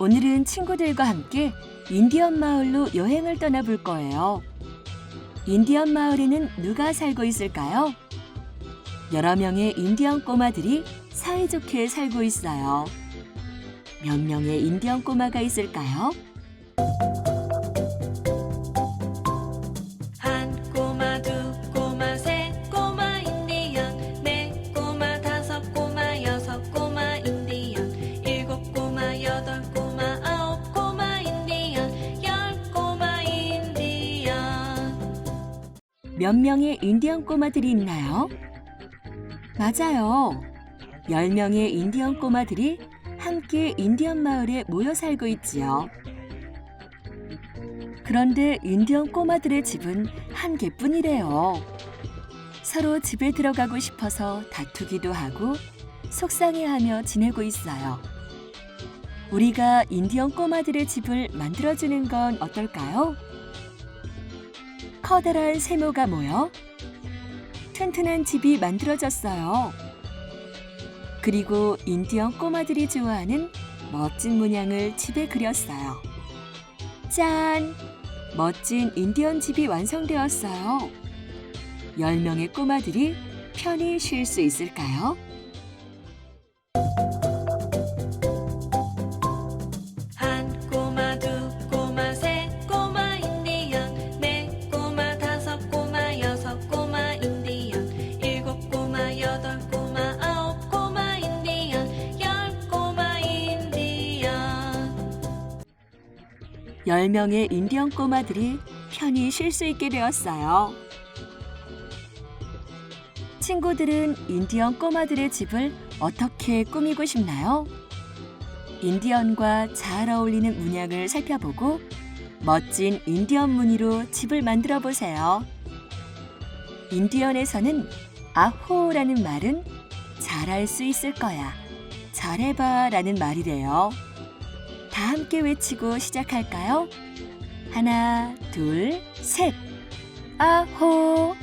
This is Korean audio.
오늘은 친구들과 함께 인디언 마을로 여행을 떠나볼 거예요. 인디언 마을에는 누가 살고 있을까요? 여러 명의 인디언 꼬마들이 사이좋게 살고 있어요. 몇 명의 인디언 꼬마가 있을까요? 몇 명의 인디언 꼬마들이 있나요? 맞아요. 10명의 인디언 꼬마들이 함께 인디언 마을에 모여 살고 있지요. 그런데 인디언 꼬마들의 집은 한 개뿐이래요. 서로 집에 들어가고 싶어서 다투기도 하고 속상해하며 지내고 있어요. 우리가 인디언 꼬마들의 집을 만들어주는 건 어떨까요? 커다란 세모가 모여 튼튼한 집이 만들어졌어요. 그리고 인디언 꼬마들이 좋아하는 멋진 문양을 집에 그렸어요. 짠! 멋진 인디언 집이 완성되었어요. 10명의 꼬마들이 편히 쉴 수 있을까요? 10명의 인디언 꼬마들이 편히 쉴 수 있게 되었어요. 친구들은 인디언 꼬마들의 집을 어떻게 꾸미고 싶나요? 인디언과 잘 어울리는 문양을 살펴보고 멋진 인디언 무늬로 집을 만들어 보세요. 인디언에서는 아호라는 말은 잘할 수 있을 거야. 잘해봐 라는 말이래요. 다 함께 외치고 시작할까요? 하나, 둘, 셋. 아호!